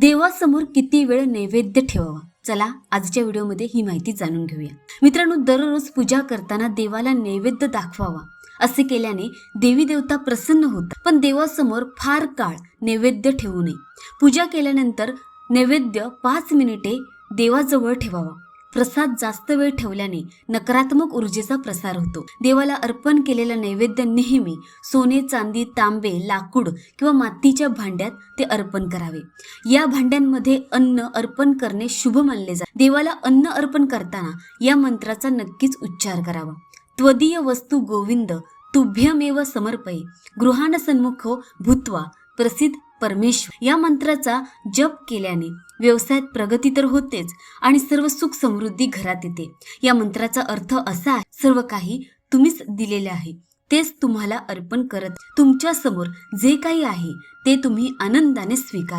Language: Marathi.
देवासमोर किती वेळ नैवेद्य ठेवावा? चला आजच्या व्हिडिओमध्ये ही माहिती जाणून घेऊया. मित्रांनो दररोज पूजा करताना देवाला नैवेद्य दाखवावा असे केल्याने देवी देवता प्रसन्न होतात. पण देवासमोर फार काळ नैवेद्य ठेवू नये. पूजा केल्यानंतर नैवेद्य पाच मिनिटे देवाजवळ ठेवावा. प्रसाद जास्त वेळ ठेवल्याने नकारात्मक ऊर्जेचा प्रसार होतो. देवाला अर्पण केलेलं नैवेद्य नेहमी सोने चांदी तांबे लाकूड किंवा मातीच्या भांड्यात ते अर्पण करावे. या भांड्यांमध्ये अन्न अर्पण करणे शुभ मानले जाते. देवाला अन्न अर्पण करताना या मंत्राचा नक्कीच उच्चार करावा. त्वदीय वस्तू गोविंद तुभ्यमेव समर्पये. गृहाण सन्मुखो भूत्वा प्रसिद्ध परमेश्वर. या मंत्राचा जप केल्याने व्यवसायात प्रगती तर होतेच आणि सर्व सुख समृद्धी घरात येते. या मंत्राचा अर्थ असा आहे सर्व काही तुम्हीच दिलेले आहे तेच तुम्हाला अर्पण करत तुमच्यासमोर जे काही आहे ते तुम्ही आनंदाने स्वीकार